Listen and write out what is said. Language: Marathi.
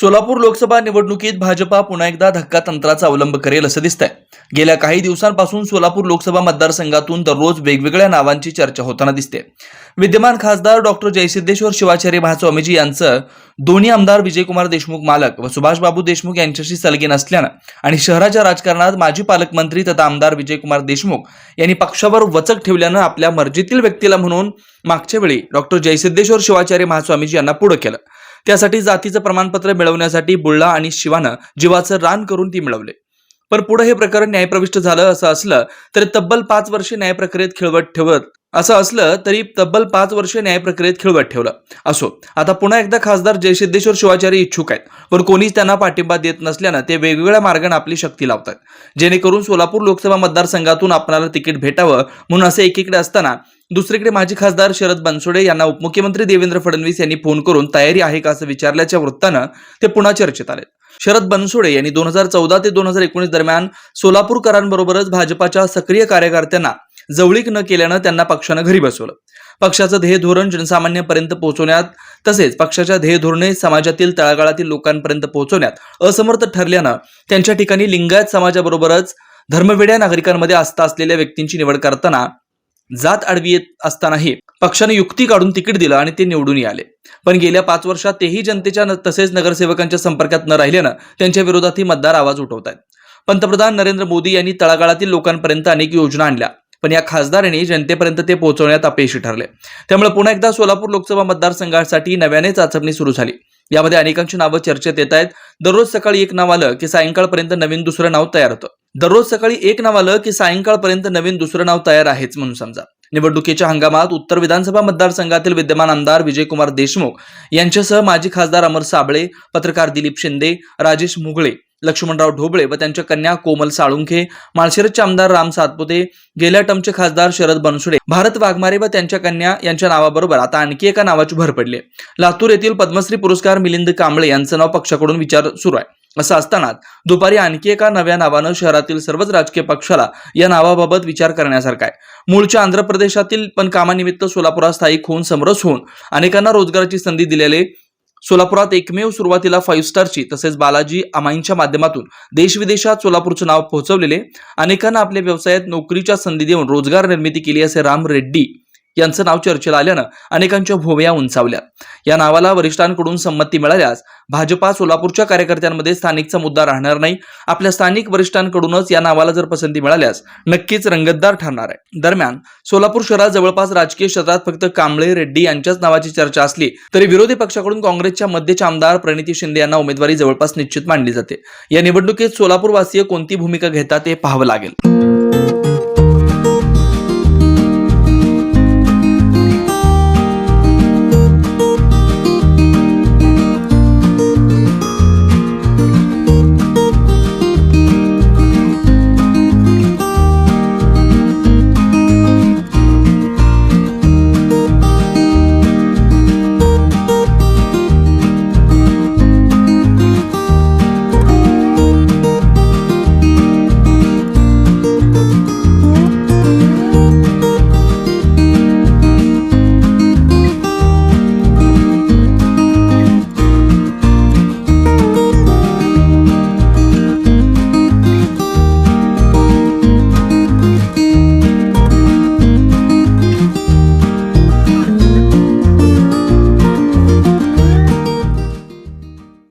सोलापूर लोकसभा निवडणुकीत भाजपा पुन्हा एकदा धक्का तंत्राचा अवलंब करेल असं दिसतंय. गेल्या काही दिवसांपासून सोलापूर लोकसभा मतदारसंघातून दररोज वेगवेगळ्या नावांची चर्चा होताना दिसते. विद्यमान खासदार डॉक्टर जयसिद्धेश्वर शिवाचार्य महास्वामीजी यांचं दोन्ही आमदार विजयकुमार देशमुख मालक व सुभाषबाबू देशमुख यांच्याशी सलगे नसल्यानं आणि शहराच्या राजकारणात माजी पालकमंत्री तथा आमदार विजयकुमार देशमुख यांनी पक्षावर वचक ठेवल्यानं आपल्या मर्जीतील व्यक्तीला म्हणून मागच्या वेळी डॉक्टर जयसिद्धेश्वर शिवाचार्य महास्वामीजी यांना पुढे केलं. त्यासाठी जातीचं प्रमाणपत्र मिळवण्यासाठी बुल्ला आणि शिवानं जीवाचं रान करून ती मिळवले. पण पुढे हे प्रकरण न्यायप्रविष्ट झालं असं असलं तरी तब्बल पाच वर्षे न्यायप्रक्रियेत खिळवत ठेवत असं असलं तरी तब्बल पाच वर्षे न्यायप्रक्रियेत खिळवत ठेवलं. असो आता पुन्हा एकदा खासदार जयसिद्धेश्वर शिवाचार्य इच्छुक आहेत. पण कोणीच त्यांना पाठिंबा देत नसल्यानं ते वेगवेगळ्या मार्गाने आपली शक्ती लावतात. जेणेकरून सोलापूर लोकसभा मतदारसंघातून आपणाला तिकीट भेटावं म्हणून असे एकीकडे असताना दुसरीकडे माजी खासदार शरद बनसोडे यांना उपमुख्यमंत्री देवेंद्र फडणवीस यांनी फोन करून तयारी आहे का? असं विचारल्याच्या वृत्तानं ते पुन्हा चर्चेत आले शरद बनसोडे यांनी दोन हजार चौदा ते दोन हजार एकोणीस दरम्यान सोलापूरकरांबरोबरच भाजपाच्या सक्रिय कार्यकर्त्यांना जवळीक न केल्यानं त्यांना पक्षानं घरी बसवलं. पक्षाचं ध्येय धोरण जनसामान्यांपर्यंत पोहोचवण्यात तसेच पक्षाच्या ध्येय धोरणे समाजातील तळागाळातील लोकांपर्यंत पोहोचवण्यात असमर्थ ठरल्यानं त्यांच्या ठिकाणी लिंगायत समाजाबरोबरच धर्मवेड्या नागरिकांमध्ये आस्था असलेल्या व्यक्तींची निवड करताना जात आडवी येत असतानाही पक्षाने युक्ती काढून तिकीट दिलं आणि ते निवडूनही आले पण गेल्या पाच वर्षात तेही जनतेच्या तसेच नगरसेवकांच्या संपर्कात न राहिल्यानं त्यांच्या विरोधातही मतदार आवाज उठवत आहेत. पंतप्रधान नरेंद्र मोदी यांनी तळागाळातील लोकांपर्यंत अनेक योजना आणल्या. पण या खासदारांनी जनतेपर्यंत ते पोहोचवण्यात अपयशी ठरले. त्यामुळे पुन्हा एकदा सोलापूर लोकसभा मतदारसंघासाठी नव्याने चाचपणी सुरू झाली. यामध्ये अनेकांची नावं चर्चेत येत आहेत. दररोज सकाळी एक नाव आलं की सायंकाळपर्यंत नवीन दुसरं नाव तयार होतं. दररोज सकाळी एक नाव आलं की सायंकाळपर्यंत नवीन दुसरं नाव तयार आहेच म्हणून समजा. निवडणुकीच्या हंगामात उत्तर विधानसभा मतदारसंघातील विद्यमान आमदार विजयकुमार देशमुख यांच्यासह माजी खासदार अमर साबळे पत्रकार दिलीप शिंदे राजेश मुगळे लक्ष्मणराव ढोबळे व त्यांच्या कन्या कोमल साळुंखे माळशिरसचे आमदार राम सातपुते गेल्या टमचे खासदार शरद बनसुडे भारत वाघमारे व त्यांच्या कन्या यांच्या नावाबरोबर आता आणखी एका नावाची भर पडली लातूर येथील पद्मश्री पुरस्कार मिलिंद कांबळे यांचं नाव पक्षाकडून विचार सुरू आहे. असं असताना दुपारी आणखी एका नव्या नावानं शहरातील सर्वच राजकीय पक्षाला या नावाबाबत विचार करण्यासारखा आहे. मूळच्या आंध्र प्रदेशातील पण कामानिमित्त सोलापुरात स्थायिक होऊन समरस होऊन अनेकांना रोजगाराची संधी दिलेले सोलापुरात एकमेव सुरुवातीला फाईव्ह स्टारची तसेच बालाजी अमाईंच्या माध्यमातून देशविदेशात सोलापूरचं नाव पोहोचवलेले अनेकांना आपल्या व्यवसायात नोकरीच्या संधी देऊन रोजगार निर्मिती केली असे राम रेड्डी यांचं नाव चर्चेला आल्यानं अनेकांच्या भोवया उंचावल्या या नावाला वरिष्ठांकडून संमती मिळाल्यास भाजपा सोलापूरच्या कार्यकर्त्यांमध्ये स्थानिकचा मुद्दा राहणार नाही. आपल्या स्थानिक वरिष्ठांकडूनच या नावाला जर पसंती मिळाल्यास नक्कीच रंगतदार ठरणार आहे. दरम्यान सोलापूर शहरात जवळपास राजकीय क्षेत्रात फक्त कांबळे रेड्डी यांच्याच नावाची चर्चा असली तरी विरोधी पक्षाकडून काँग्रेसच्या मध्यचे आमदार प्रणिती शिंदे यांना उमेदवारी जवळपास निश्चित मानली जाते. या निवडणुकीत सोलापूरवासीय कोणती भूमिका घेतात ते पाहावं लागेल.